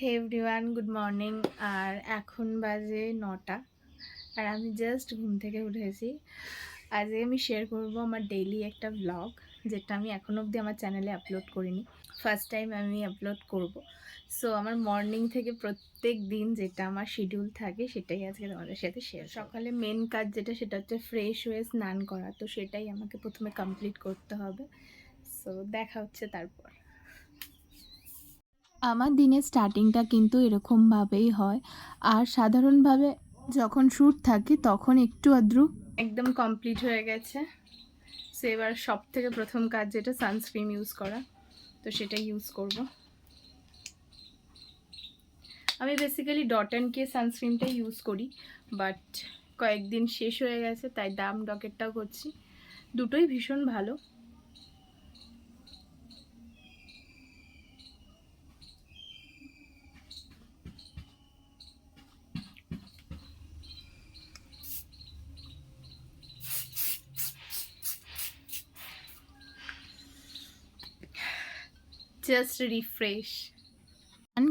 হে everyone good morning আর এখন বাজে নটা। আর আমি জাস্ট ঘুম থেকে উঠেছি। আজকে আমি শেয়ার করব আমার ডেইলি একটা ব্লগ যেটা আমি এখন অবধি আমার চ্যানেলে আপলোড করিনি। ফার্স্ট টাইম আমি আপলোড করব। সো আমার মর্নিং থেকে প্রত্যেক দিন যেটা আমার শিডিউল থাকে, সেটাই আজকে তোমাদের সাথে শেয়ার সকালে মেন কাজ যেটা, সেটা হচ্ছে ফ্রেশ হয়ে স্নান করা। তো সেটাই আমাকে প্রথমে কমপ্লিট করতে হবে। সো দেখা হচ্ছে তারপর। আমার দিনের স্টার্টিংটা কিন্তু এরকমভাবেই হয়। আর সাধারণভাবে যখন শ্যুট থাকে তখন একটু আদ্রু। একদম কমপ্লিট হয়ে গেছে। সো এবার সব থেকে প্রথম কাজ যেটা, সানস্ক্রিন ইউজ করা। তো সেটা ইউজ করব। আমি বেসিক্যালি ডট অ্যান্ড কে সানস্ক্রিনটা ইউজ করি। বাট কয়েকদিন শেষ হয়ে গেছে, তাই দাম ডকেটটাও করছি। দুটোই ভীষণ ভালো। জাস্ট রিফ্রেশ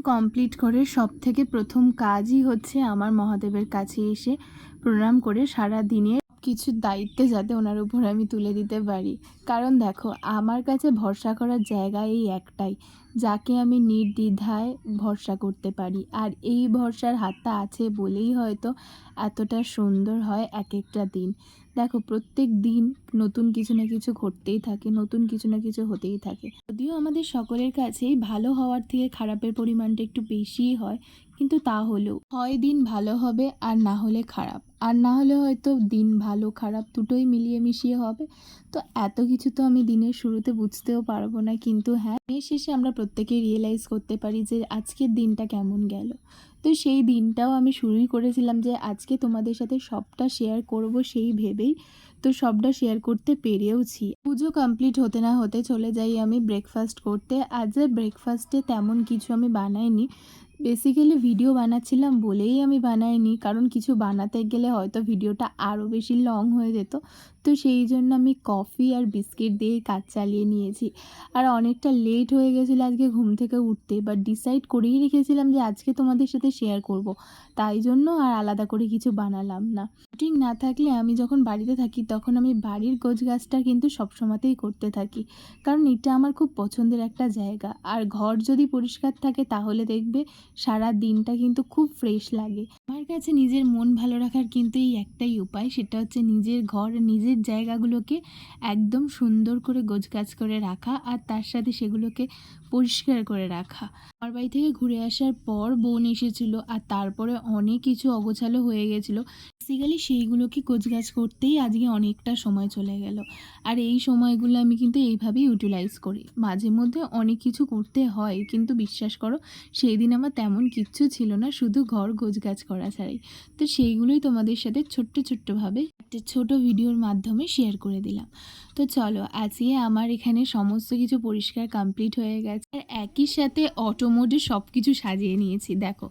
কমপ্লিট করে সব থেকে প্রথম কাজই হচ্ছে আমার মহাদেবের কাছে এসে প্রণাম করে সারা দিনের কিছু দায়িত্ব যাতে ওনার উপর আমি তুলে দিতে পারি। কারণ দেখো, আমার কাছে ভরসা করার জায়গা এই একটাই, যাকে আমি নির্দ্বিধায় ভরসা করতে পারি। আর এই ভরসার হাতটা আছে বলেই হয়তো এতটা সুন্দর হয় এক একটা দিন। দেখো, প্রত্যেক দিন নতুন কিছু না কিছু ঘটতেই থাকে, নতুন কিছু না কিছু হতেই থাকে। যদিও আমাদের সকলের কাছেই ভালো হওয়ার থেকে খারাপের পরিমাণটা একটু বেশিই হয়, কিন্তু তা হলেও। হয় দিন ভালো হবে আর না হলে খারাপ। আর না হলে হয়তো দিন ভালো, খারাপ দুটোই মিলিয়ে মিশিয়ে হবে। তো এত কিছু তো আমি দিনের শুরুতে বুঝতেও পারব না, কিন্তু হ্যাঁ দিনের শেষে আমরা প্রত্যেকেই রিয়েলাইজ করতে পারি যে আজকের দিনটা কেমন গেল। তো সেই দিনটাও আমি শুরুই করেছিলাম যে আজকে তোমাদের সাথে সবটা শেয়ার করব সেই ভেবেই। তো সবটা শেয়ার করতে পেরেওছি। পুজো কমপ্লিট হতে না হতে চলে যাই আমি ব্রেকফাস্ট করতে। আজ ব্রেকফাস্টে তেমন কিছু আমি বানাইনি। বেসিক্যালি ভিডিও বানাচ্ছিলাম বলেই আমি বানাইনি। কারণ কিছু বানাতে গেলে হয়তো ভিডিওটা আরও বেশি লং হয়ে যেত। তো সেই জন্য আমি কফি আর বিস্কিট দিয়ে কাজ চালিয়ে নিয়েছি। আর অনেকটা লেট হয়ে গেছিল আজকে ঘুম থেকে উঠতে। বাট ডিসাইড করেই রেখেছিলাম যে আজকে তোমাদের সাথে শেয়ার করব। তাই জন্য আর আলাদা করে কিছু বানালাম না। শুটিং না থাকলে আমি যখন বাড়িতে থাকি, তখন আমি বাড়ির গোছ গাছটা কিন্তু সবসময়তেই করতে থাকি। কারণ এটা আমার খুব পছন্দের একটা জায়গা। আর ঘর যদি পরিষ্কার থাকে, তাহলে দেখবে সারা দিনটা কিন্তু খুব ফ্রেশ লাগে। আমার কাছে নিজের মন ভালো রাখার কিন্তু এই একটাই উপায়, সেটা হচ্ছে নিজের ঘর, নিজের জায়গাগুলোকে একদম সুন্দর করে গোছগাছ করে রাখা আর তার সাথে সেগুলোকে পরিষ্কার করে রাখা। আমার বাড়ি থেকে ঘুরে আসার পর বোন এসেছিল আর তারপরে অনেক কিছু অগোছালো হয়ে গেছিল। বেসিক্যালি সেইগুলোকে গোছগাছ করতেই আজকে অনেকটা সময় চলে গেল। আর এই সময়গুলো আমি কিন্তু এইভাবেই ইউটিলাইজ করি। মাঝে মধ্যে অনেক কিছু করতে হয়, কিন্তু বিশ্বাস করো সেই দিন আমার তেমন কিচ্ছু ছিল না, শুধু ঘর গোছগাছ করা ছাড়াই। তো সেইগুলোই তোমাদের সাথে ছোট্ট ছোট্টভাবে একটা ছোট ভিডিওর মাধ্যমে শেয়ার করে দিলাম। তো চলো, আজকে আমার এখানে সমস্ত কিছু পরিষ্কার কমপ্লিট হয়ে গেছে। আর একই সাথে অটোমোডে সব কিছু সাজিয়ে নিয়েছি। দেখো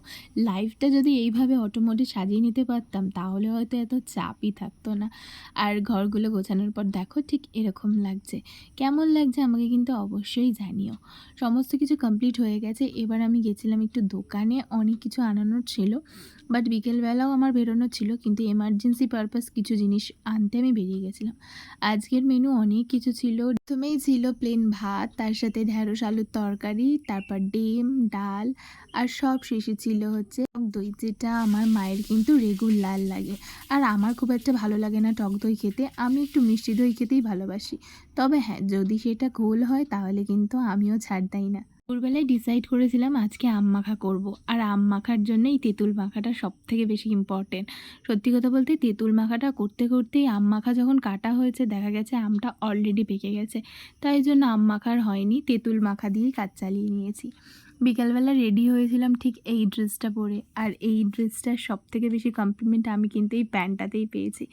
লাইফটা যদি এইভাবে অটোমোডে সাজিয়ে নিতে পারতাম, তাহলে হয়তো এত চাপই থাকতো না। আর ঘরগুলো গোছানোর পর দেখো ঠিক এরকম লাগছে। কেমন লাগছে আমাকে কিন্তু অবশ্যই জানিও। সমস্ত কিছু কমপ্লিট হয়ে গেছে। এবার আমি গেছিলাম একটু দোকানে। অনেক কিছু আনানোর ছিল। বাট বিকেলবেলাও আমার বেরোনো ছিল। কিন্তু এমার্জেন্সি পারপাস কিছু জিনিস আনতে আমি বেরিয়ে গেছিলাম। আজকের মেনু অনেক কিছু ছিল। প্রথমেই ছিল প্লেন ভাত, তার সাথে ঢ্যাঁড়স, আলুর তরকারি, তারপর ডিম, ডাল, আর সব শেষে ছিল হচ্ছে দই, যেটা আমার মায়ের কিন্তু রেগুলার লাগে। আর আমার খুব একটা ভালো লাগে না টক দই খেতে। আমি একটু মিষ্টি দই খেতেই ভালোবাসি। তবে হ্যাঁ যদি সেটা ঘোল হয়, তাহলে কিন্তু আমিও ছাড় দেই না। দুপুরবেলায় ডিসাইড করেছিলাম আজকে আম মাখা করব। আর আম মাখার জন্য এই তেঁতুল মাখাটা সব থেকে বেশি ইম্পর্টেন্ট সত্যি কথা বলতে, তেঁতুল মাখাটা করতে করতেই আম মাখা যখন কাটা হয়েছে, দেখা গেছে আমটা অলরেডি পেকে গেছে। তাই জন্য আম মাখার হয়নি, তেঁতুল মাখা দিয়েই কাজ চালিয়ে নিয়েছি। বিকালবেলা রেডি হয়েছিলাম ঠিক এই ড্রেসটা পরে। আর এই ড্রেসটার সব থেকে বেশি কমপ্লিমেন্ট আমি কিন্তু এই প্যান্টটাতেই পেয়েছি,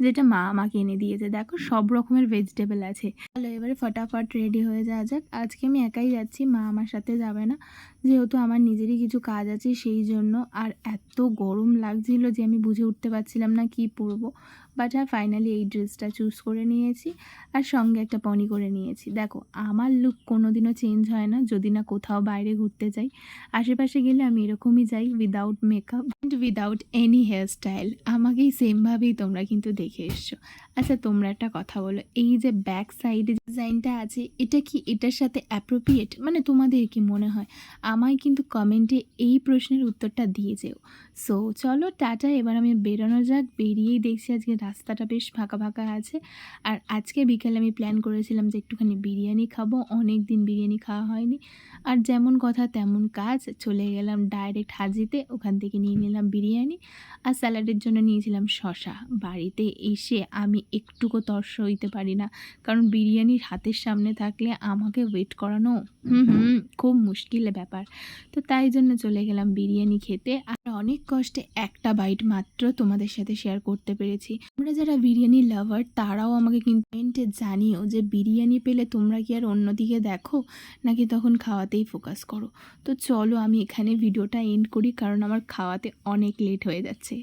যেটা মা আমাকে এনে দিয়েছে। দেখো, সব রকমের ভেজিটেবল আছে। চলো এবারে ফটাফট রেডি হয়ে যাওয়া যাক। আজকে আমি একাই যাচ্ছি, মা আমার সাথে যাবে না। যেহেতু আমার নিজেরই কিছু কাজ আছে, সেই জন্য আর এত গরম লাগছিল যে আমি বুঝে উঠতে পারছিলাম না কি পরবো। বাট হ্যাঁ ফাইনালি এই ড্রেসটা চুজ করে নিয়েছি আর সঙ্গে একটা পনি করে নিয়েছি। দেখো, আমার লুক কোনো দিনও চেঞ্জ হয় না, যদি না কোথাও বাইরে ঘুরতে যাই। আশেপাশে গেলে আমি এরকমই যাই without makeup and without any hair style আমাকেই সেমভাবেই তোমরা কিন্তু দেখে এসছো। আচ্ছা তোমরা একটা কথা বলো। এই যে ব্যাক সাইডে ডিজাইনটা আছে, এটা কি এটার সাথে অ্যাপ্রোপ্রিয়েট মানে তোমাদের কি মনে হয়? আমায় কিন্তু কমেন্টে এই প্রশ্নের উত্তরটা দিয়ে যেও। সো চলো, টাটা, এবার আমি বেরোনো যাক। বেরিয়েই দেখছি আজকে রাস্তাটা বেশ ফাঁকা ফাঁকা আছে। আর আজকে বিকেলে আমি প্ল্যান করেছিলাম যে একটুখানি বিরিয়ানি খাব। অনেক দিন বিরিয়ানি খাওয়া হয়নি। আর যেমন কথা তেমন কাজ। চলে গেলাম ডাইরেক্ট হাজিতে। ওখান থেকে নিয়ে নিলাম বিরিয়ানি। আর স্যালাডের জন্য নিয়েছিলাম শশা বাড়িতে এসে আমি একটুকু তর্স হইতে পারি না। কারণ বিরিয়ানির হাতের সামনে থাকলে আমাকে ওয়েট করানো হুম। হুম খুব মুশকিল ব্যাপার। তো তাই জন্য চলে গেলাম বিরিয়ানি খেতে। আর অনেক কষ্টে একটা বাইট মাত্র তোমাদের সাথে শেয়ার করতে পেরেছি। তোমরা যারা বিরিয়ানি লাভার তারাও আমাকে কিন্তু কমেন্টে জানিও যে বিরিয়ানি পেলে তোমরা কি আর অন্যদিকে দেখো? নাকি তখন খাওয়াতেই ফোকাস করো? তো চলো আমি এখানে ভিডিওটা এন্ড করি কারণ আমার খাওয়াতে অনেক লেট হয়ে যাচ্ছে।